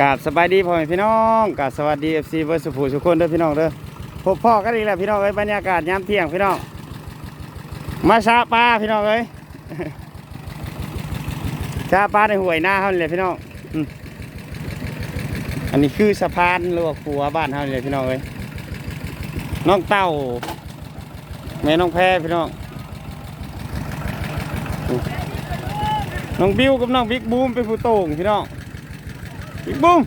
กาบสบายดีพ่อแม่พี่น้องกาบสวัสดีเอฟซีเบอร์สุภูสุคนเด้อพี่น้องเด้อพบพ่อกันอีกแล้วพี่น้องเอ้ยบรรยากาศยามเที่ยงพี่น้องมาชาปลาพี่น้องเอ้ยชาปลาในห่วยหน้าเขาเลยพี่น้องอันนี้คือสะพานหรือว่าขัวบ้านเขาเลยพี่น้องเอ้ยน้องเต้าแม่น้องแพรพี่น้องน้องบิวกับน้องบิ๊กบูมเป็นผู้โต่งพี่น้อง บิ๊กบูม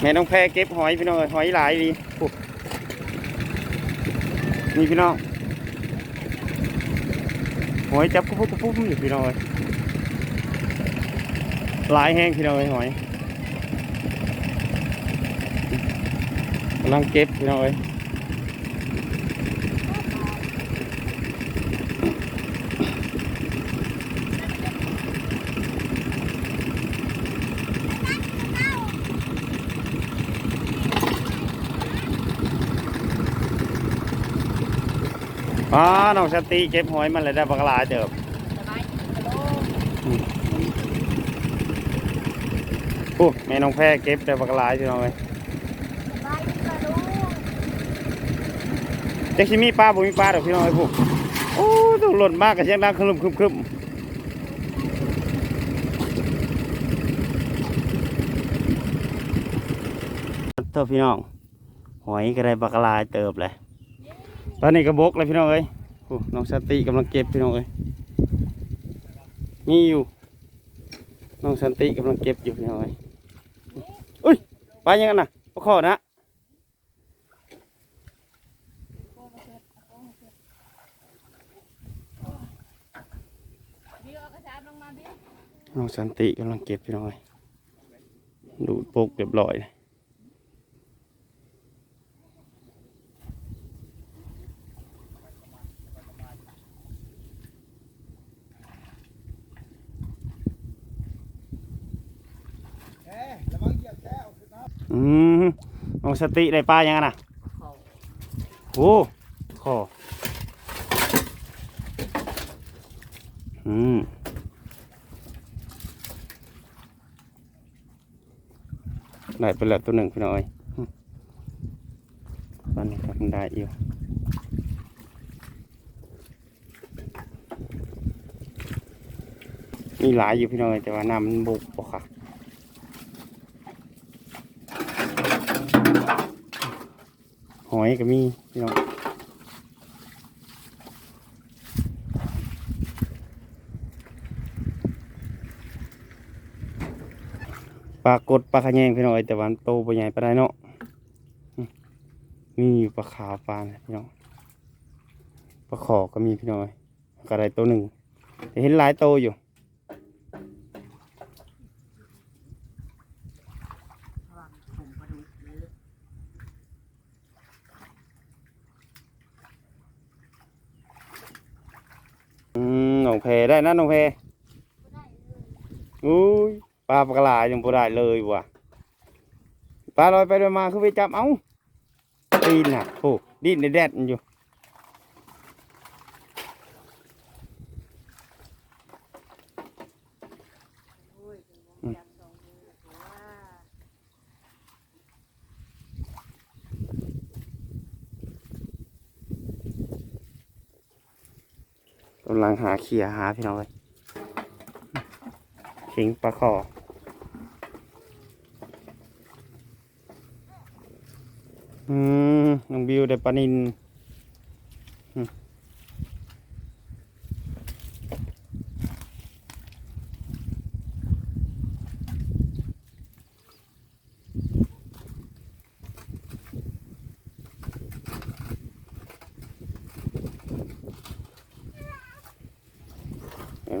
แม่น้องแพรเก็บหอยพี่น้องเอ้ยหอยหลายดีนี่พี่น้องหอยจับกุ๊บกุ๊บกุ๊บอยู่พี่น้องเอ้ยหลายแห้งพี่น้องเอ้ยหอยกำลังเก็บพี่น้อง อ้ยอ๋อน้องสติเก็บหอยมันเลยได้บักหลายเดิมโอ้แม่น้องแพรเก็บได้บักหลายพี่น้องเลยเจ๊ชิมีปลาบ่มีปลาดอกพี่น้องเลยพวกโอ้ต้องหล่นมากกับเสียงดังครึมครึมครึมเท่าพี่น้อง หอยก็ได้บักหลายเติบเลย ตอนนี้กระบกเลยพี่น้องเอ้ยโอ้น้องสติกำลังเก็บพี่น้องเอ้ยมีอยู่ น้องสันติกำลังเก็บอยู่พี่น้องเอ้ยอุ้ยไปยังไงนะปลาขอนะน้องสันติกำลังเก็บพี่น้องเอ้ยดูดปุกเรียบร้อยเลย อืม น้องสติได้ปลายังไงนะโอ้ขออืมได้ไปแล้วตัวหนึ่งพี่น้อยอืมตอนนี้ก็ได้อยู่มีหลายอยู่พี่น้อยแต่ว่าน้ำมันบุกปะค่ะ อยก็มีพี่น้องปลากดปลาขะแยงพี่น้องเอ้ยแต่วันโตไปใหญ่ไปได้เนาะมีอยู่ปลาขาวปลาพี่น้องปลาขอก็มีพี่น้องเอ้ยก็ได้ตัวหนึ่งแต่เห็นหลายโตอยู่ อืมน้องเพได้นะน้องเพอุ้ยปลาปลากระลายังบ่ได้เลยว่ะปลาลอยไปลอยมาคือไปจับเอาตีนน่ะโอ้ดิ้นในแดดอยู่ กำลังหาเขียหาพี่น้องเลยขิงปลาคออืมน้องบิวได้ปลานิน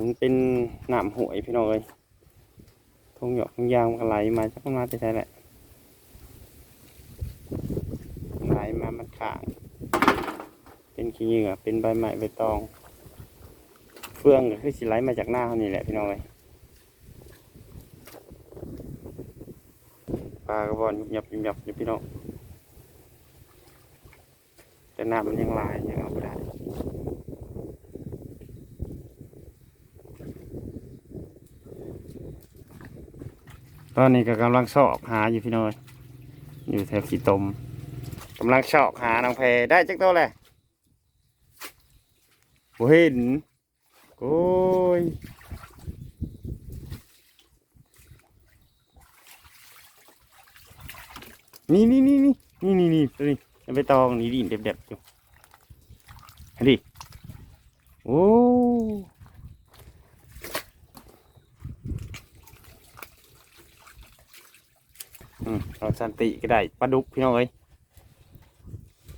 มันเป็นหนามหวยพี่น้องเลยทงหยอกทงยางมันก็ไหลมาสักประมาณจะใช่แหละไหลมามันขางเป็นขี้เหงื่อเป็นใบไม้ใบตอง เฟืองก็คือสิไหลมาจากหน้าเขานี่แหละพี่น้องเลยปลากระบอกยุบยับยุบยับอยู่พี่น้องแต่น้ำมันยังหลายยังเอาไปได้ ตอนนี้ก็กำลังสอกหาอยู่พี่น้อยอยู่แถวขีตมกำลังสอกหานางแพได้จักตัวแหละบ่เห็นโอ้ยนี่นี่นี่นี่นี่นี่นี่ตัวนี้ไปตองนี่ดินเด็บๆอยู่ดิโอ้ อืมเราสันติก็ได้ปลาดุกพี่น้องเอ้ย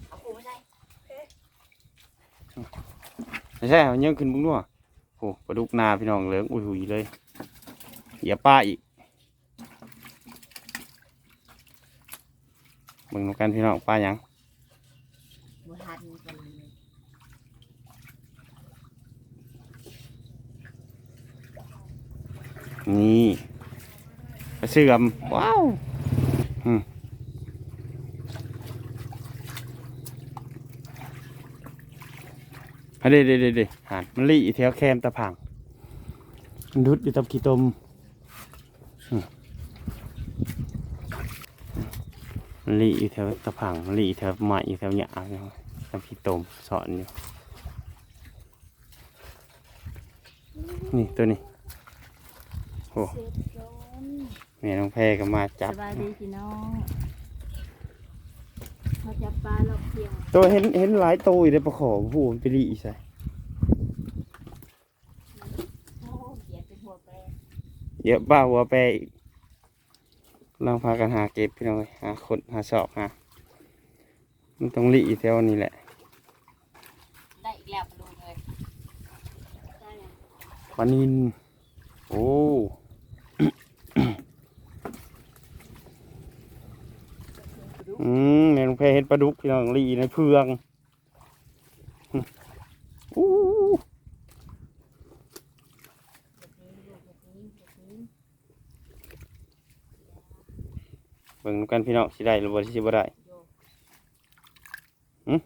เอาปูไม่ได้ไม่ใช่เอายังขึ้นบุ้งด้วยโอ้ปลาดุกนาพี่น้องเหลืองอุ้ยหุยเลยอย่าป้าอีกมึงนกันพี่น้องป้ายังบัวทันกันเลยนี่ปลาเสื่อมว้าว อืมเอาเด้เด้เด้เด้หานมันลี่แถวแคมตะพังมันดุดอยู่ตับขี้ตมมันลี่อยู่แถวตะพังมันลี่อยู่แถวไม้อยู่แถวหญ้าเนาะตับขี้ตมสอนอยู่นี่ตัวนี้โอ้ แม่น้องแพรก็มาจับ สบายดีพี่น้องเขาจับปลาเราเพียงตัวเห็นเห็นหลายตัวอยู่ในปลาขอผู้มันไปรีอีใส่โอ้เกียดเป็นหัวแปรเยอะบ้าหัวแปรอีกลองพากันหาเก็บพี่น้องเอ้ยหาคนหาสอบหามันต้องรีอีแถวนี้แหละ ได้อีกแล้วปลาลูกเลยได้ยังปลานินโอ้อืม แพเห็นปลาดุกพี่น้องรีในเพืองหึอู้แบบนี้ลูกแบบนี้แบบนี้เบิ่งกันพี่น้องสิได้หรือบ่สิบ่ได้โยหืม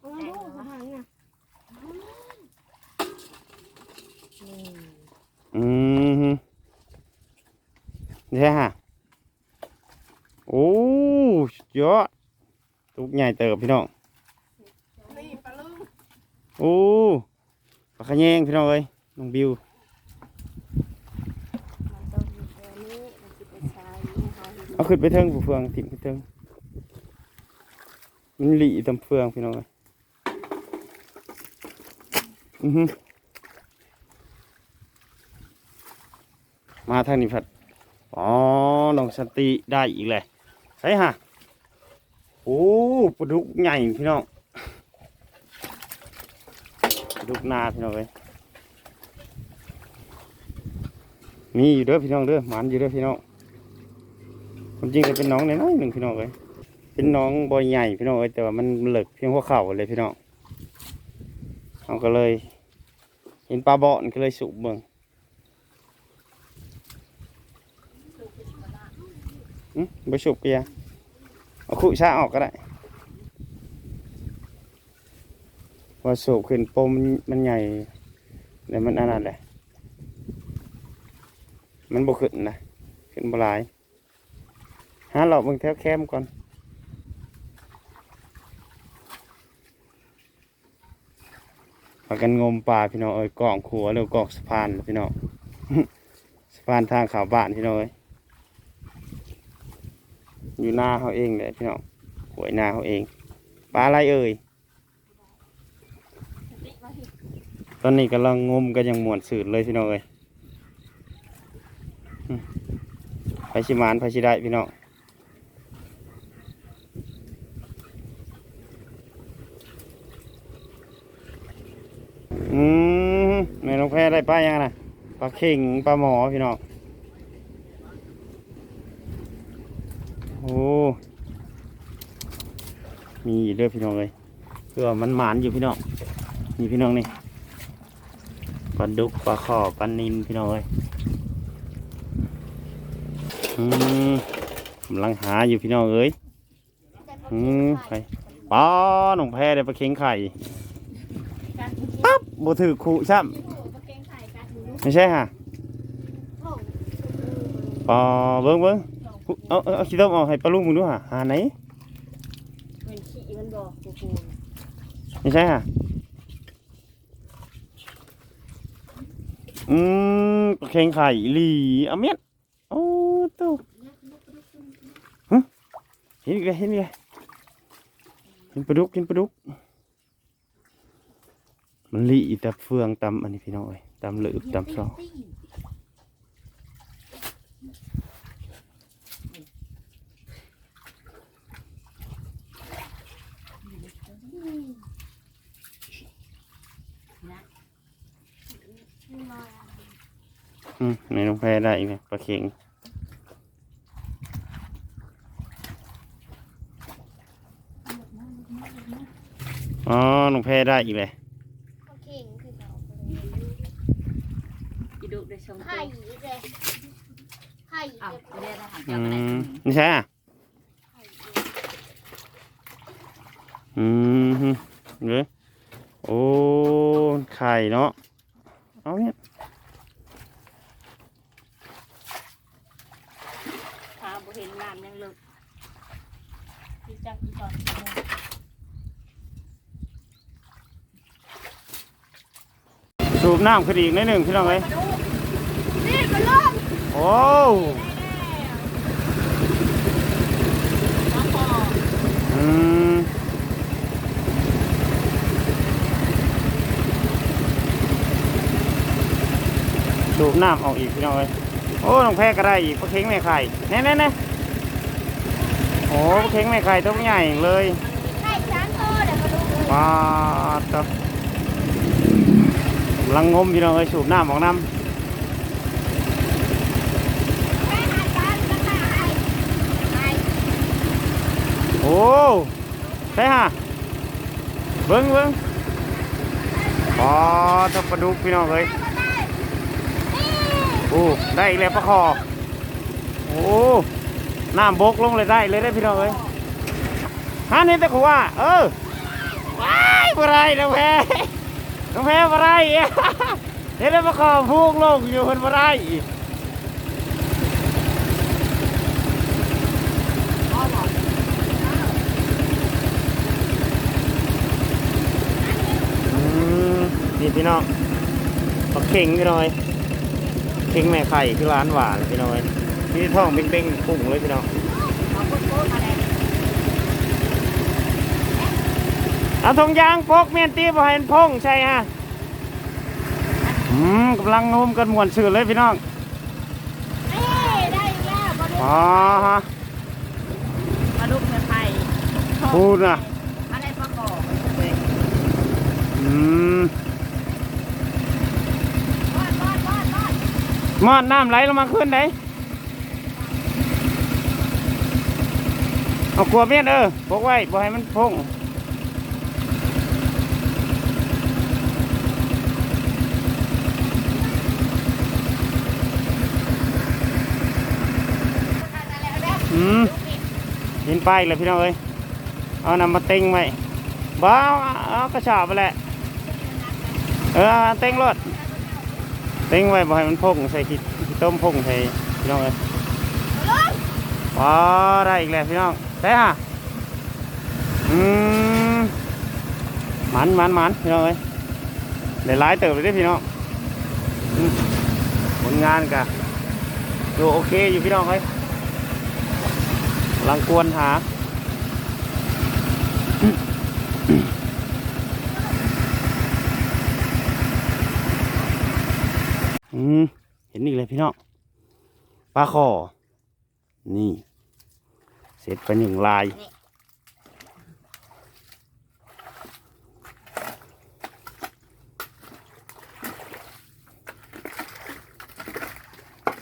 เอาลูกมาทางน่ะนี่อืมฮึนี่ฮะโอ้สุดยอด ใหญ่เติบพี่น้องนี่ปลาลูกโอ้ปลาขะแยงพี่น้องเอ้ยน้องบิวมันต้องมีตัวนี้มันจะไปใช้ให้เขาเห็นเอาขึ้นไปเทิงผู้เฟืองถิ่มไปเทิงมันหลีตำเฟืองพี่น้องเอ้ยอือฮึมาทางนี้พัดอ๋อน้องสันติได้อีกเลยใช่ฮะ โอ้ปลาดุกใหญ่พี่น้องปลาดุกนาพี่น้องเอ้ยมีอยู่เด้อพี่น้องเด้อหมันอยู่เด้อพี่น้องความจริงก็เป็นน้องน้อยหนึ่งพี่น้องเอ้ยเป็นน้องบอยใหญ่พี่น้องเอ้ยแต่ว่ามันเหลิกเพียงหัวเข่าเลยพี่น้องเขาก็เลย เห็นปลาบอนก็เลยสุกเบิ่งอืมไปฉุบเกีย เอาขุชาออกก็ได้ว่าสูบขึ้นปมมันใหญ่เดี๋ยวมันอันนั้นแหละมันบกขึ้นนะขึ้นบลายหาหลอกมึงแถวแคมก่อนพากันงมปลาพี่น้องเอ้ยกล่องขัวหรือกล่องสะพานพี่น้องสะพานทางข่าวบ้านพี่น้องเอ้ย อยู่หน้าเขาเองเลยพี่น้องหวยหน้าเขาเองปลาอะไรเอ่ยตอนนี้กำลังงมกันอย่างหมวนสืดเลยพี่น้องเอ้ยไฟชิมานไฟชิได้พี่น้องอืมแม่น้องแพ้ได้ปลายังนะปลาเข่งปลาหมอพี่น้อง โอ้ มีอยู่ เด้อพี่น้องเลยเพื่อมันหมานอยู่พี่น้องนี่พี่น้องนี่ปลาดุกปลาขอปลานินพี่น้องเลยอืมกำลังหาอยู่พี่น้องเอ้ยอืมไปป้าหนุ่มแพ้ได้ปลาเค็งไข่ปั๊บบ่ถือคู่ซ้โอ้ปลาเค็งไข่การดูำไม่ใช่ฮะโอ้ป้าเบิ่งเบิ่งเอาเอาเอาขี้ต้มเอาให้ปลาลุงมึงดูฮะหาไหน บอกกูกูไม่ใช่ฮะอืมปลาเค็งไข่หลีเอาเมียนโอ้ตู้ฮะเห็นอีกแล้วเห็นอีกแล้วเห็นปลาดุกเห็นปลาดุก มันลีแต่เฟืองตำอันนี้พี่น้อยตำเหลือบตำซ อืม ในน้องแพรได้อีกไหมปลาเค็งอ๋อน้องแพรได้อีกเลยเขาเข่งคือเขากิดูได้ชมไข่เลยไข่อ้าวเลยไม่ได้ทหารอืเจ้าอะไรมไม่ใช่อะไข่เลยอืมฮึเด้อโอ้ไข่เนาะเอาเนี่ย พาบุเห็นน้ำยังลึก พี่จักอีกก่อนสูบน้ำขึ้นอีกนิดหนึ่งพี่น้องเอ้ยนี่ก็ล่มโอ้น้องพออืมสูบน้ำออกอีกพี่น้องเอ้ยโอ้น้องแพรก็ได้อีกปลาเค็งไม่ไข่แน่แน่แน่โอ้เค็งไม่ไข่ตัวใหญ่เลยไข่ช้างโตเดี๋ยวมาดูปลาตัวกำลังงมพี่น้องเอ้ยสูบน้ำออกน้ำโอ้ใช่ฮะเบิ้งเบิ้งปลาตัวปลาดุกพี่น้องเอ้ยโอ้ ได้อีกแล้วปลาคอ โอ้ น้ำบกลงเลยได้เลยได้พี่น้องเอ้ยฮะนี่แต่ขว่า เออว้ายบไรน้องแพ้น้องแพ้บ่ไรเห็นแล้วปลาคอพูกลงอยู่คนบ่ไรอืมนี่พี่น้องปลาเข่งพี่น้องเอ้ยเข่งแม่ไข่คือร้านหวานพี่น้อย นี่ท้องเป้งๆปุ่งเลยพี่น้องเอาโคตรมาเลยเอาทงยางปกเมียนตีบ่ให้มันพงใช่ฮะอืมกำลังงมกันมวนชื่อเลยพี่น้องนี่ได้อีกแล้วมาดูอ๋อฮะปลาดุกเมืองไทยพูดนะอะไรประกอบอืมบอดบอดบอดบอดมอดน้ำไหลลงมาขึ้นไหน เอาขวบเมียนเออปกไว้บ่ให้มันพงอืมเห็นป้ายเลยพี่น้องเอ้ยเอานำมาเต็งไว้บ้าเอาเอากระชาบไปแหละ เออเอาเต็งรถเต็งไว้บ่ให้มันพงใส่ขี้ขี้ต้มพงใส่พี่น้องเอ้ยว้าได้อีกแล้วพี่น้อง ได้ฮะอืมมันมันมันพี่น้องเอ้ยได้หลายเติบเลยเด้อพี่น้องผลงานกะดูโอเคอยู่พี่น้องเอ้ยลังกวนหาอืมเห็นอีกเลยพี่น้องปลาคอนี่ เสร็จไปหนึ่งลาย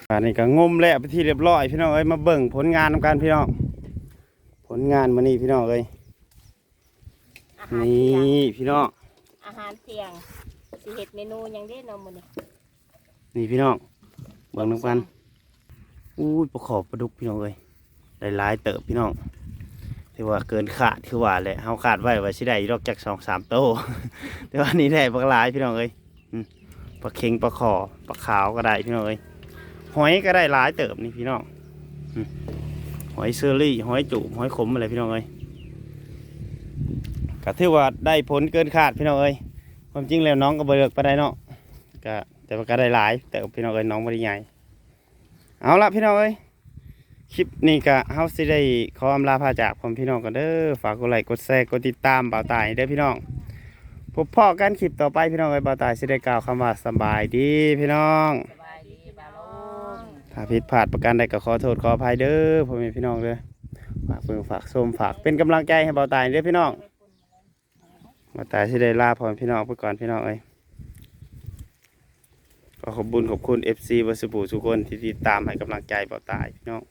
อันนี้ก็งมแล้วไปที่เรียบร้อยพี่น้องเอ้ยมาเบิ่งผลงานของการพี่น้อง ผลงานมานี่พี่น้องเอ้ยอาหารนีเที่ยง่พี่น้อง อาหารเที่ยงสิเฮ็ดเมนูหยังได้เนาะมื้อนี้นี่พี่น้อง เบิ่งน้ำกันอู้ยปลาขอบปลาดุกพี่น้องเอ้ย หลายเติบพี่น้องถือว่าเกินขาดคือว่าแหละเฮาขาดไว้ว่าสิได้ดอกจากสองสามโตแต่ว่านี่ได้บักหลายพี่น้องเอ้ยปลาเค็งปลาขอปลาขาวก็ได้พี่น้องเอ้ยหอยก็ได้หลายเติบนี่พี่น้องหอยเซอรี่หอยจุบหอยขมอะไรพี่น้องเอ้ยก็ถือว่าได้ผลเกินขาดพี่น้องเอ้ยความจริงแล้วน้องก็บเลิกไปได้เนาะก็แต่ว่าก็ได้หลายแต่พี่น้องเอ้ยน้องบ่ได้ใหญ่เอาละพี่น้องเอ้ย คลิปนี้ก็เฮาสิได้ขออำลาพาจากผมพี่น้องกันเด้อฝากกดไลค์กดแชร์กดติดตามบ่าวตายเด้อพี่น้องพบพ่อกันคลิปต่อไปพี่น้องเอ้บ่าวตายสิได้กล่าวคำว่าสบายดีพี่น้อง สบายดีบาลงถ้าผิดพลาดประการใดก็ขอโทษขออภัยเด้อพ่อแม่พี่น้องเด้อฝากเพิ่งฝากชมฝากเป็นกำลังใจให้บ่าวตายเด้อพี่น้องบ่าวตายสิได้ลาพ่อแม่พี่น้องไปก่อนพี่น้องเอ้ยขอขอบคุญขอบคุณ FC วัสบูทุกคนที่ติดตามให้กำลังใจบ่าวตายพี่น้อง